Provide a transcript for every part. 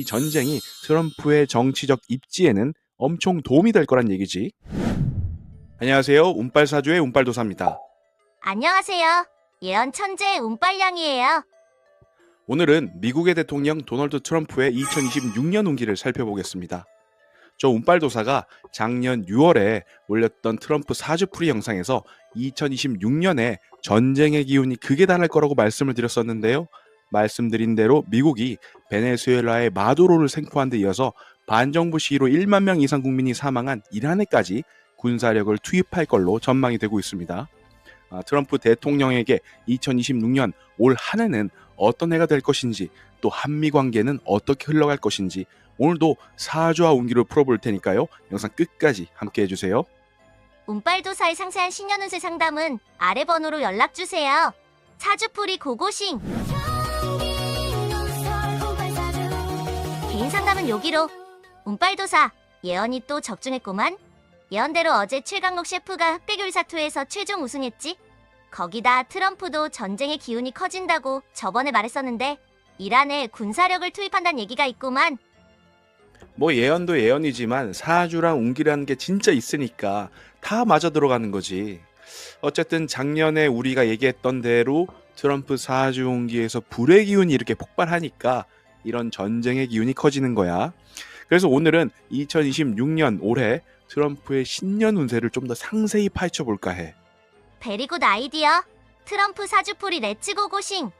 이 전쟁이 트럼프의 정치적 입지에는 엄청 도움이 될 거란 얘기지. 안녕하세요. 운빨사주의 운빨도사입니다. 안녕하세요. 예언 천재 운빨량이에요. 오늘은 미국의 대통령 도널드 트럼프의 2026년 운기를 살펴보겠습니다. 저 운빨도사가 작년 6월에 올렸던 트럼프 사주풀이 영상에서 2026년에 전쟁의 기운이 극에 달할 거라고 말씀을 드렸었는데요. 말씀드린 대로 미국이 베네수엘라의 마두로를 생포한 데 이어서 반정부 시위로 1만 명 이상 국민이 사망한 이란에까지 군사력을 투입할 걸로 전망이 되고 있습니다. 아, 트럼프 대통령에게 2026년 올 한 해는 어떤 해가 될 것인지 또 한미 관계는 어떻게 흘러갈 것인지 오늘도 사주와 운기를 풀어볼 테니까요. 영상 끝까지 함께 해주세요. 운빨도사의 상세한 신년 운세 상담은 아래 번호로 연락주세요. 사주풀이 고고싱. 상담은 여기로. 운빨도사, 예언이 또 적중했구만. 예언대로 어제 최강록 셰프가 흑백요리 사투에서 최종 우승했지? 거기다 트럼프도 전쟁의 기운이 커진다고 저번에 말했었는데 이란에 군사력을 투입한다는 얘기가 있구만. 뭐 예언도 예언이지만 사주랑 운기라는 게 진짜 있으니까 다 맞아 들어가는 거지. 어쨌든 작년에 우리가 얘기했던 대로 트럼프 사주 운기에서 불의 기운이 이렇게 폭발하니까 이런 전쟁의 기운이 커지는 거야. 그래서 오늘은 2026년 올해 트럼프의 신년 운세를 좀 더 상세히 파헤쳐 볼까 해. 베리굿 아이디어. 트럼프 사주풀이 렛츠고 고싱.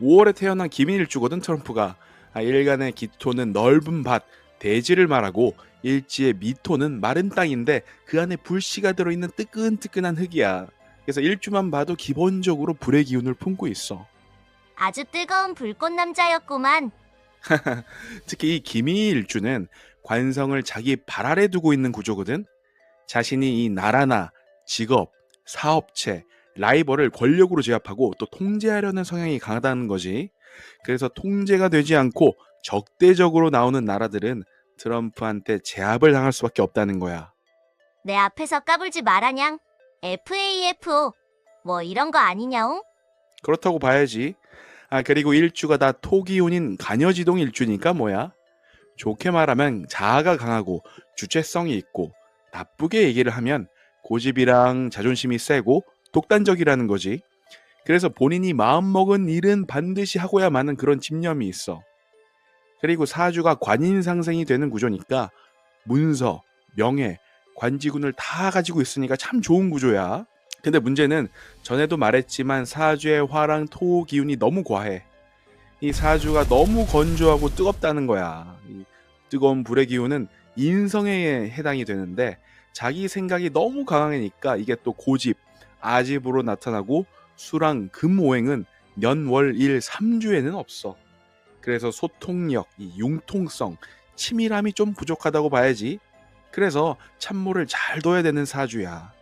5월에 태어난 기민일주거든 트럼프가 아, 일간의 기토는 넓은 밭 대지를 말하고 일지의 미토는 마른 땅인데 그 안에 불씨가 들어있는 뜨끈뜨끈한 흙이야 그래서 일주만 봐도 기본적으로 불의 기운을 품고 있어 아주 뜨거운 불꽃 남자였구만. 특히 이 기민일주는 관성을 자기 발 아래 두고 있는 구조거든 자신이 이 나라나 직업, 사업체, 라이벌을 권력으로 제압하고 또 통제하려는 성향이 강하다는 거지. 그래서 통제가 되지 않고 적대적으로 나오는 나라들은 트럼프한테 제압을 당할 수밖에 없다는 거야. 내 앞에서 까불지 마라냥. FAFO. 뭐 이런 거 아니냐옹? 그렇다고 봐야지. 아, 그리고 일주가 다 토기운인 간여지동 일주니까 뭐야? 좋게 말하면 자아가 강하고 주체성이 있고 나쁘게 얘기를 하면 고집이랑 자존심이 세고 독단적이라는 거지. 그래서 본인이 마음먹은 일은 반드시 하고야 마는 그런 집념이 있어. 그리고 사주가 관인상생이 되는 구조니까 문서, 명예, 관지군을 다 가지고 있으니까 참 좋은 구조야. 근데 문제는 전에도 말했지만 사주의 화랑 토 기운이 너무 과해. 이 사주가 너무 건조하고 뜨겁다는 거야. 이 뜨거운 불의 기운은 인성에 해당이 되는데 자기 생각이 너무 강하니까 이게 또 고집, 아집으로 나타나고 수랑 금오행은 년월일 3주에는 없어. 그래서 소통력, 이 융통성, 치밀함이 좀 부족하다고 봐야지. 그래서 참모를 잘 둬야 되는 사주야.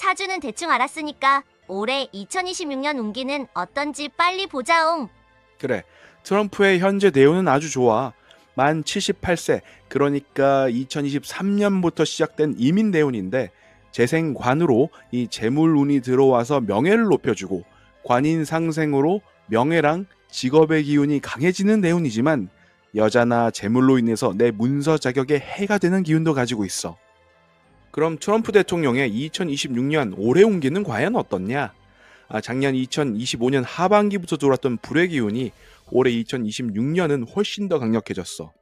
사주는 대충 알았으니까 올해 2026년 운기는 어떤지 빨리 보자옹. 그래. 트럼프의 현재 대우는 아주 좋아. 만 78세, 그러니까 2023년부터 시작된 이민 대운인데 재생관으로 이 재물운이 들어와서 명예를 높여주고 관인 상생으로 명예랑 직업의 기운이 강해지는 대운이지만 여자나 재물로 인해서 내 문서 자격에 해가 되는 기운도 가지고 있어. 그럼 트럼프 대통령의 2026년 올해 운기는 과연 어떻냐? 아, 작년 2025년 하반기부터 들어왔던 불의 기운이 올해 2026년은 훨씬 더 강력해졌어.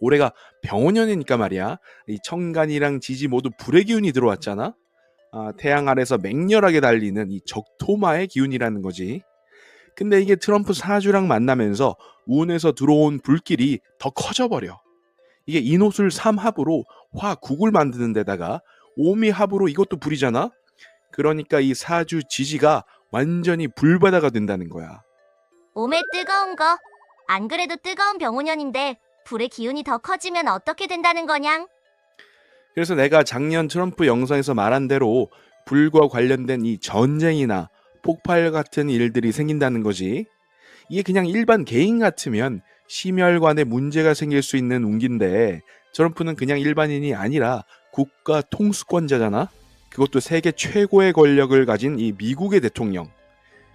올해가 병원년이니까 말이야. 이 청간이랑 지지 모두 불의 기운이 들어왔잖아. 아, 태양 아래서 맹렬하게 달리는 이 적토마의 기운이라는 거지. 근데 이게 트럼프 사주랑 만나면서 운에서 들어온 불길이 더 커져버려. 이게 인호술 3합으로 화 9을 만드는 데다가 오미합으로 이것도 불이잖아. 그러니까 이 사주 지지가 완전히 불바다가 된다는 거야. 몸에 뜨거운 거. 안 그래도 뜨거운 병원년인데 불의 기운이 더 커지면 어떻게 된다는 거냥? 그래서 내가 작년 트럼프 영상에서 말한 대로 불과 관련된 이 전쟁이나 폭발 같은 일들이 생긴다는 거지. 이게 그냥 일반 개인 같으면 심혈관에 문제가 생길 수 있는 운기인데 트럼프는 그냥 일반인이 아니라 국가 통수권자잖아. 그것도 세계 최고의 권력을 가진 이 미국의 대통령.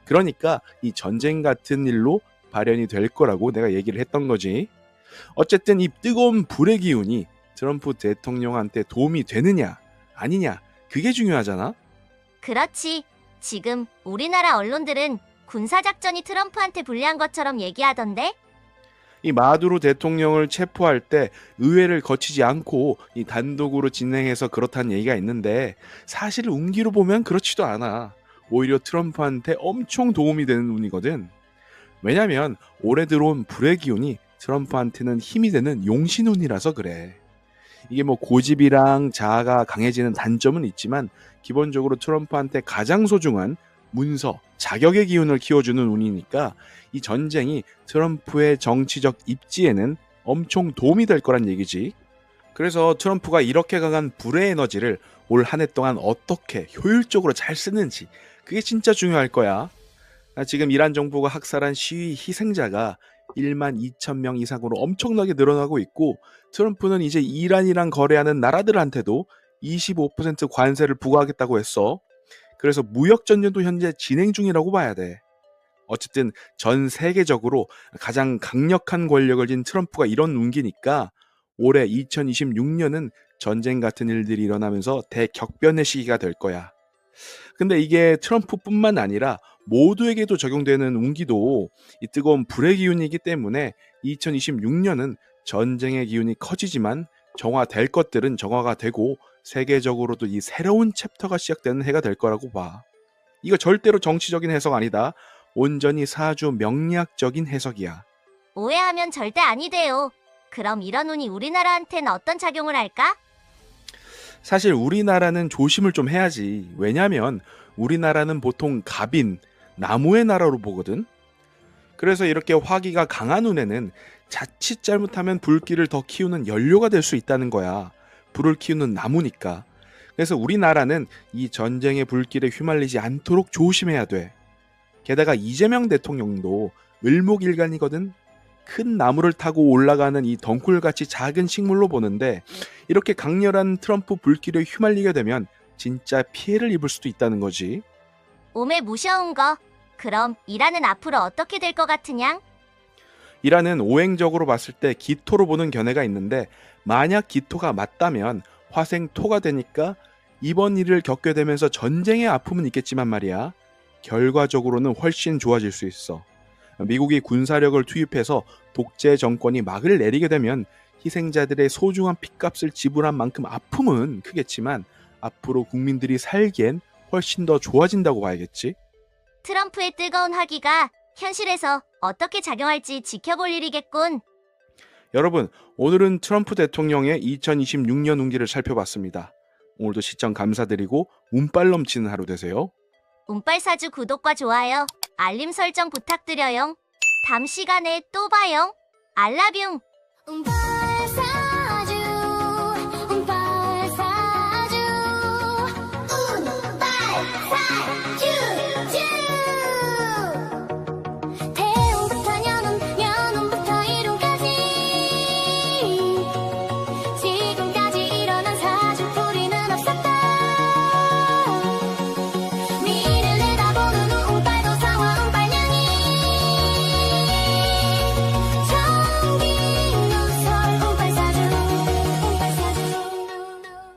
그러니까 이 전쟁 같은 일로 발현이 될 거라고 내가 얘기를 했던 거지. 어쨌든 이 뜨거운 불의 기운이 트럼프 대통령한테 도움이 되느냐 아니냐 그게 중요하잖아. 그렇지. 지금 우리나라 언론들은 군사작전이 트럼프한테 불리한 것처럼 얘기하던데? 이 마두로 대통령을 체포할 때 의회를 거치지 않고 이 단독으로 진행해서 그렇다는 얘기가 있는데 사실 운기로 보면 그렇지도 않아. 오히려 트럼프한테 엄청 도움이 되는 운이거든. 왜냐면 올해 들어온 불의 기운이 트럼프한테는 힘이 되는 용신운이라서 그래. 이게 뭐 고집이랑 자아가 강해지는 단점은 있지만 기본적으로 트럼프한테 가장 소중한 문서, 자격의 기운을 키워주는 운이니까 이 전쟁이 트럼프의 정치적 입지에는 엄청 도움이 될 거란 얘기지. 그래서 트럼프가 이렇게 강한 불의 에너지를 올 한 해 동안 어떻게 효율적으로 잘 쓰는지 그게 진짜 중요할 거야. 아, 지금 이란 정부가 학살한 시위 희생자가 1만 2천 명 이상으로 엄청나게 늘어나고 있고 트럼프는 이제 이란이랑 거래하는 나라들한테도 25% 관세를 부과하겠다고 했어. 그래서 무역 전쟁도 현재 진행 중이라고 봐야 돼. 어쨌든 전 세계적으로 가장 강력한 권력을 쥔 트럼프가 이런 운기니까 올해 2026년은 전쟁 같은 일들이 일어나면서 대격변의 시기가 될 거야. 근데 이게 트럼프뿐만 아니라 모두에게도 적용되는 운기도 이 뜨거운 불의 기운이기 때문에 2026년은 전쟁의 기운이 커지지만 정화될 것들은 정화가 되고 세계적으로도 이 새로운 챕터가 시작되는 해가 될 거라고 봐. 이거 절대로 정치적인 해석 아니다. 온전히 사주 명리학적인 해석이야. 오해하면 절대 아니 돼요. 그럼 이런 운이 우리나라한텐 어떤 작용을 할까? 사실 우리나라는 조심을 좀 해야지. 왜냐면 우리나라는 보통 갑인, 나무의 나라로 보거든. 그래서 이렇게 화기가 강한 운에는 자칫 잘못하면 불길을 더 키우는 연료가 될 수 있다는 거야. 불을 키우는 나무니까. 그래서 우리나라는 이 전쟁의 불길에 휘말리지 않도록 조심해야 돼. 게다가 이재명 대통령도 을목일간이거든. 큰 나무를 타고 올라가는 이 덩굴같이 작은 식물로 보는데 이렇게 강렬한 트럼프 불길에 휘말리게 되면 진짜 피해를 입을 수도 있다는 거지. 오메 무셔운 거. 그럼 이란은 앞으로 어떻게 될 것 같으냐? 이란은 오행적으로 봤을 때 기토로 보는 견해가 있는데 만약 기토가 맞다면 화생토가 되니까 이번 일을 겪게 되면서 전쟁의 아픔은 있겠지만 말이야. 결과적으로는 훨씬 좋아질 수 있어. 미국이 군사력을 투입해서 독재 정권이 막을 내리게 되면 희생자들의 소중한 핏값을 지불한 만큼 아픔은 크겠지만 앞으로 국민들이 살기엔 훨씬 더 좋아진다고 봐야겠지. 트럼프의 뜨거운 화기가 현실에서 어떻게 작용할지 지켜볼 일이겠군. 여러분, 오늘은 트럼프 대통령의 2026년 운기를 살펴봤습니다. 오늘도 시청 감사드리고 운빨 넘치는 하루 되세요. 운빨사주 구독과 좋아요, 알림 설정 부탁드려요. 다음 시간에 또 봐요. 알라뷰.